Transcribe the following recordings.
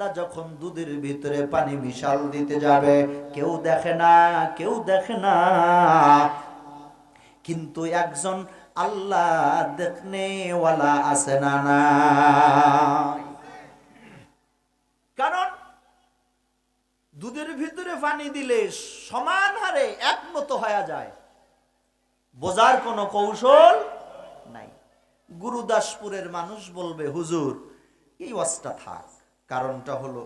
বান্দা যখন দুধের ভিতরে পানি মিশাল দিতে যাবে, কেউ দেখে না, কেউ দেখে না। কিন্তু একজন আল্লাহ দেখনেওয়ালা আছে না নাই। কারণ দুধের ভিতরে পানি দিলে সমান হারে একমত হয়ে যায়। বোঝার কোনো কৌশল নাই। গুরুদাসপুরের মানুষ বলবে, হুজুর, এই ওয়াজটা থাক। কারণটা হলো,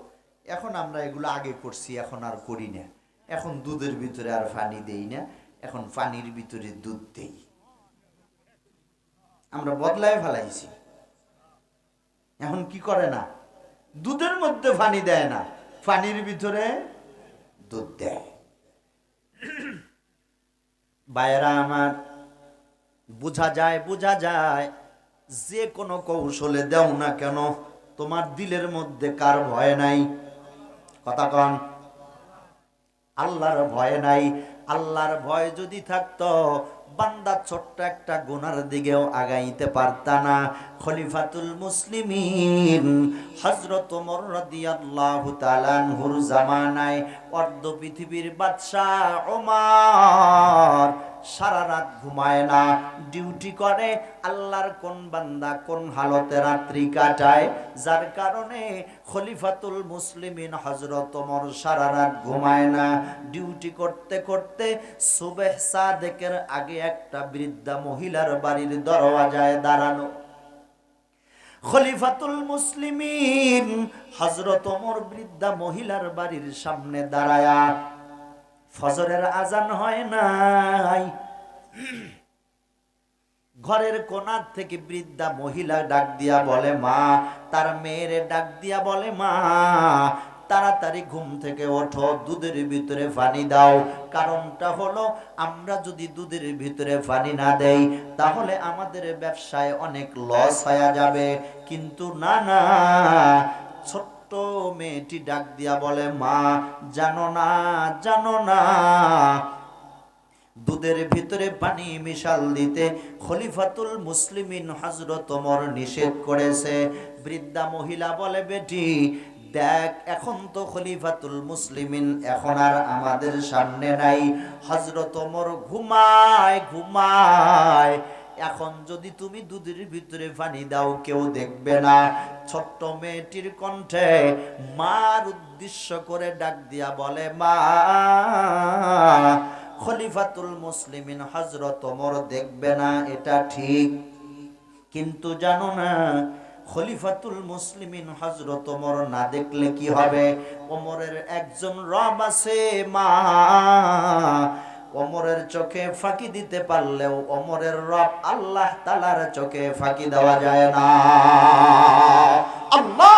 এখন আমরা এগুলো আগে করছি, এখন আর করি না। এখন দুধের ভিতরে আর পানি দেই না, এখন পানির ভিতরে দুধ দেই। আমরা বদলায় ফেলাইছি। এখন কি করে না? দুধের মধ্যে পানি দেয় না, পানির ভিতরে দুধ দেয়। বায়রা আমার, বোঝা যায় বোঝা যায়, যে কোনো কৌশলে দেও না কেন তোমার দিলের মধ্যে কার ভয় নাই? কথা কন। আল্লাহর ভয় নাই। আল্লাহর ভয় যদি থাকতো, বান্দা ছোট্ট একটা গুনার দিকেও আগাইতে পারতা না। খলিফাতুল তাআলা আনহুর জামানায় অর্ধ পৃথিবীর বাদশা ওমর সারা রাত ঘুমায় না। ডিউটি করে, আল্লাহর কোন বান্দা কোন হালতে রাত্রি কাটায়? যার কারণে খলিফাতুল মুসলিমিন হজরত ওমর সারা রাত ঘুমায় না। ডিউটি করতে করতে সুবেহ সাদেকের আগে একটা বৃদ্ধা মহিলার বাড়ির দরওয়াজায় দাঁড়ানো খলিফাতুল মুসলিমিন হজরত ওমর বৃদ্ধা মহিলার বাড়ির সামনে দাঁড়ায়া ফজরের আজান হয় নাই। ঘরের কোনার থেকে বৃদ্ধা মহিলা ডাক দিয়া বলে, মা, তার মেয়ের ডাক দিয়া বলে, মা, তাড়াতাড়ি ঘুম থেকে ওঠো, দুধের ভিতরে পানি দাও। কারণটা হলো, আমরা যদি দুধের ভিতরে পানি না দেই, তাহলে আমাদের ব্যবসায় অনেক লস হয়ে যাবে। কিন্তু না না, ছোট্ট মেয়েটি ডাক দিয়া বলে, মা, জানো না জানো না। দুধের ভিতরে পানি মিশাল দিতে খলিফাতুল মুসলিমিন হজরত ওমর নিষেধ করেছে। বৃদ্ধা মহিলা বলে, বেটি, দেখ, এখন তো খলিফাতুল মুসলিমিন এখন আর আমাদের সামনে নাই। হজরত ওমর ঘুমায় ঘুমায়। এখন যদি তুমি দুধের ভিতরে পানি দাও, কেউ দেখবে না। ছোট্ট মেয়েটির কণ্ঠে মার উদ্দেশ্য করে ডাক দিয়া বলে, মা, খলিফাতুল মুসলিমিন হজরত ওমর দেখবে না, এটা ঠিক। কিন্তু জানো না, খলিফাতুল মুসলিমিন হজরত ওমর না দেখলে কি হবে? ওমরের একজন রব আছে, মা। চোখে ফাঁকি দিতে পারলেও অমরের রব আল্লাহ তালার চোখে ফাঁকি দেওয়া যায় না। আল্লাহ